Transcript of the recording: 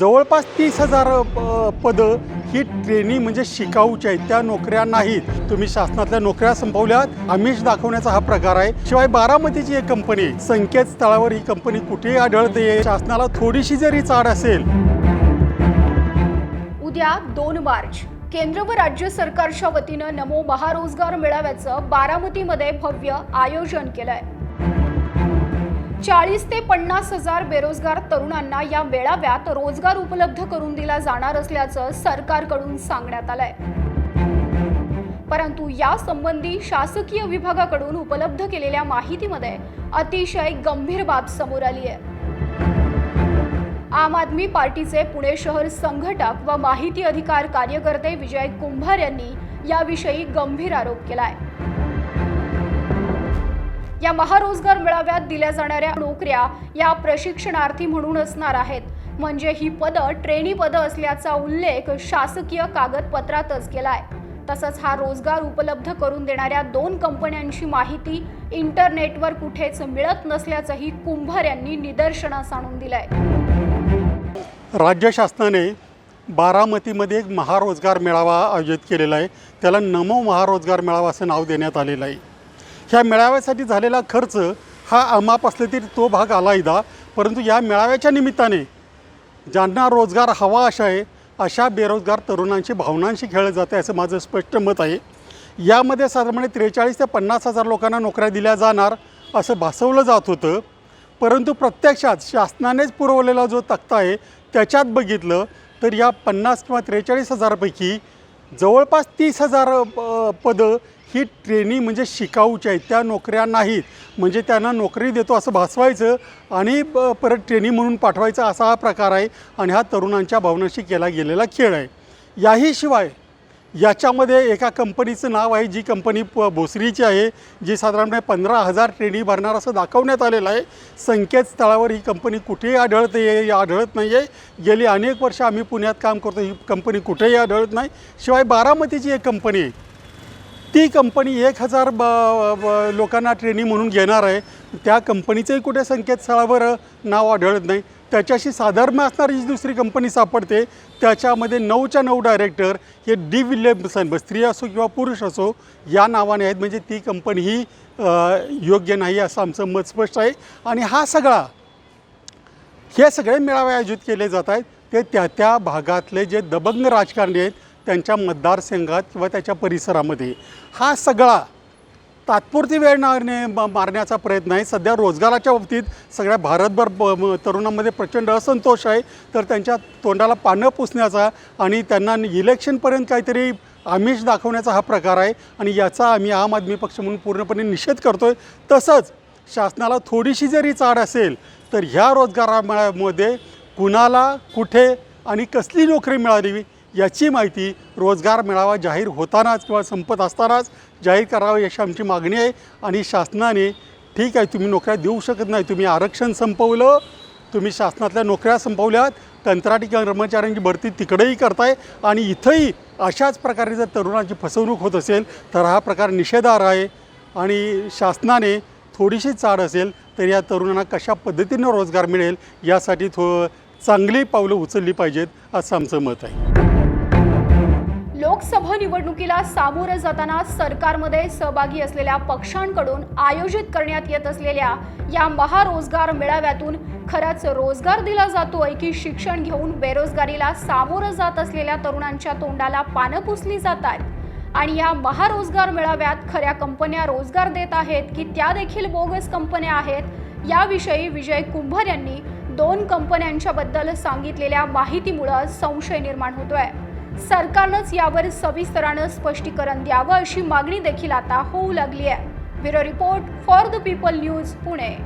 जवळपास तीस हजार पदं ही ट्रेनिंग म्हणजे शिकाऊची आहेत. त्या नोकऱ्या नाहीत. तुम्ही शासनातल्या नोकऱ्या संपवल्यात. आमिष दाखवण्याचा हा प्रकार आहे. शिवाय बारामतीची एक कंपनी संकेतस्थळावर ही कंपनी कुठेही आढळते. शासनाला थोडीशी जरी चाड असेल. उद्या दोन मार्च. केंद्र व राज्य सरकारच्या वतीनं नमो महारोजगार मेळाव्याचं बारामतीमध्ये भव्य आयोजन केलंय. चाळीस ते पन्नास हजार बेरोजगार तरुणांना या वेळाव्यात रोजगार उपलब्ध करून दिला जाणार असल्याचं सरकारकडून सांगण्यात आलंय. परंतु या संबंधी शासकीय विभागाकडून उपलब्ध केलेल्या माहितीमध्ये अतिशय गंभीर बाब समोर आली आहे. आम आदमी पार्टीचे पुणे शहर संघटक व माहिती अधिकार कार्यकर्ते विजय कुंभार यांनी याविषयी गंभीर आरोप केलाय. या महारोजगार मेळाव्यात दिल्या जाणाऱ्या नोकऱ्या या प्रशिक्षणार्थी म्हणून असणार आहेत. म्हणजे ही पदं ट्रेनी पदं असल्याचा उल्लेख शासकीय कागदपत्रातच केलाय. तसंच हा रोजगार उपलब्ध करून देणाऱ्या दोन कंपन्यांची माहिती इंटरनेटवर कुठेच मिळत नसल्याचंही कुंभार यांनी निदर्शनास आणून दिलंय. राज्य शासनाने बारामतीमध्ये एक महारोजगार मेळावा आयोजित केलेला आहे. त्याला नमो महारोजगार मेळावा असं नाव देण्यात आलेलं आहे. ह्या मेळाव्यासाठी झालेला खर्च हा अमाप असले तरी तो भाग आलायदा परंतु या मेळाव्याच्या निमित्ताने ज्यांना रोजगार हवा अशा आहे अशा बेरोजगार तरुणांची भावनांशी खेळलं जाते असं माझं स्पष्ट मत आहे. यामध्ये साधारणपणे त्रेचाळीस ते पन्नास हजार लोकांना नोकऱ्या दिल्या जाणार असं भासवलं जात होतं. परंतु प्रत्यक्षात शासनानेच पुरवलेला जो तक्ता आहे त्याच्यात बघितलं तर या पन्नास किंवा त्रेचाळीस हजारपैकी जवळपास तीस हजार पदं ही ट्रेनिंग म्हणजे शिकाऊची आहेत. त्या नोकऱ्या नाहीत. म्हणजे त्यांना नोकरी देतो असं भासवायचं आणि परत ट्रेनिंग म्हणून पाठवायचा असा हा प्रकार आहे आणि हा तरुणांच्या भावनाशी केला गेलेला खेळ आहे. याही शिवाय याच्यामध्ये एका कंपनीचं नाव आहे जी कंपनी प भोसरीची आहे जी साधारणपणे पंधरा हजार ट्रेनी भरणार असं दाखवण्यात आलेलं आहे. संकेतस्थळावर ही कंपनी कुठेही आढळते हे आढळत नाही आहे. गेली अनेक वर्ष आम्ही पुण्यात काम करतो ही कंपनी कुठेही आढळत नाही. शिवाय बारामतीची एक कंपनी आहे. ती कंपनी एक हजार ब लोकांना ट्रेनिंग म्हणून घेणार आहे. त्या कंपनीचंही कुठे संकेतस्थळावर नाव आढळत नाही. त्याच्याशी साधर्म्य असणारी जी दुसरी कंपनी सापडते त्याच्यामध्ये नऊच्या नऊ डायरेक्टर हे डी विल्यमसन स्त्री असो किंवा पुरुष असो या नावाने आहेत. म्हणजे ती कंपनी ही योग्य नाही असं आमचं मत स्पष्ट आहे. आणि हा सगळा हे सगळे मेळावे आयोजित केले जात आहेत. ते त्या त्या भागातले जे दबंग राजकारणी आहेत त्यांच्या मतदारसंघात किंवा त्याच्या परिसरामध्ये. हा सगळा तात्पुरती वेळ मारणे मारण्याचा प्रयत्न आहे. सध्या रोजगाराच्या बाबतीत सगळ्या भारतभर ब- तरुणांमध्ये प्रचंड असंतोष आहे. तर त्यांच्या तोंडाला पानं पुसण्याचा आणि त्यांना इलेक्शनपर्यंत काहीतरी आमिष दाखवण्याचा हा प्रकार आहे. आणि याचा आम्ही आम आदमी पक्ष म्हणून पूर्णपणे निषेध करतो आहे तसंच शासनाला थोडीशी जरी चाड असेल तर ह्या रोजगारामध्ये कुणाला कुठे आणि कसली नोकरी मिळाली याची माहिती रोजगार मेळावा जाहीर होतानाच किंवा संपत असतानाच जाहीर करावी अशी आमची मागणी आहे आणि शासनाने ठीक आहे तुम्ही नोकऱ्या देऊ शकत नाही तुम्ही आरक्षण संपवलं तुम्ही शासनातल्या नोकऱ्या संपवल्यात कंत्राटी कर्मचाऱ्यांची भरती तिकडेही करताय आणि इथंही अशाच प्रकारे जर तरुणांची फसवणूक होत असेल तर हा प्रकार निषेधार आहे आणि शासनाने थोडीशी चाड असेल तर या तरुणांना कशा पद्धतीनं रोजगार मिळेल यासाठी थो चांगली पावलं उचलली पाहिजेत असं आमचं मत आहे. लोकसभा निवडणुकीला सामोरं जाताना सरकारमध्ये सहभागी असलेल्या पक्षांकडून आयोजित करण्यात येत असलेल्या या महारोजगार मेळाव्यातून खरंच रोजगार दिला जातोय की शिक्षण घेऊन बेरोजगारीला सामोरं जात असलेल्या तरुणांच्या तोंडाला पानं पुसली जात आहेत. आणि या महारोजगार मेळाव्यात खऱ्या कंपन्या रोजगार देत आहेत की त्या देखील बोगस कंपन्या आहेत याविषयी विजय कुंभार यांनी दोन कंपन्यांच्या बद्दल सांगितलेल्या माहितीमुळं संशय निर्माण होतोय. सरकारनंच यावर सविस्तरानं स्पष्टीकरण द्यावं अशी मागणी देखील आता होऊ लागली आहे. Bureau report for the people news Pune.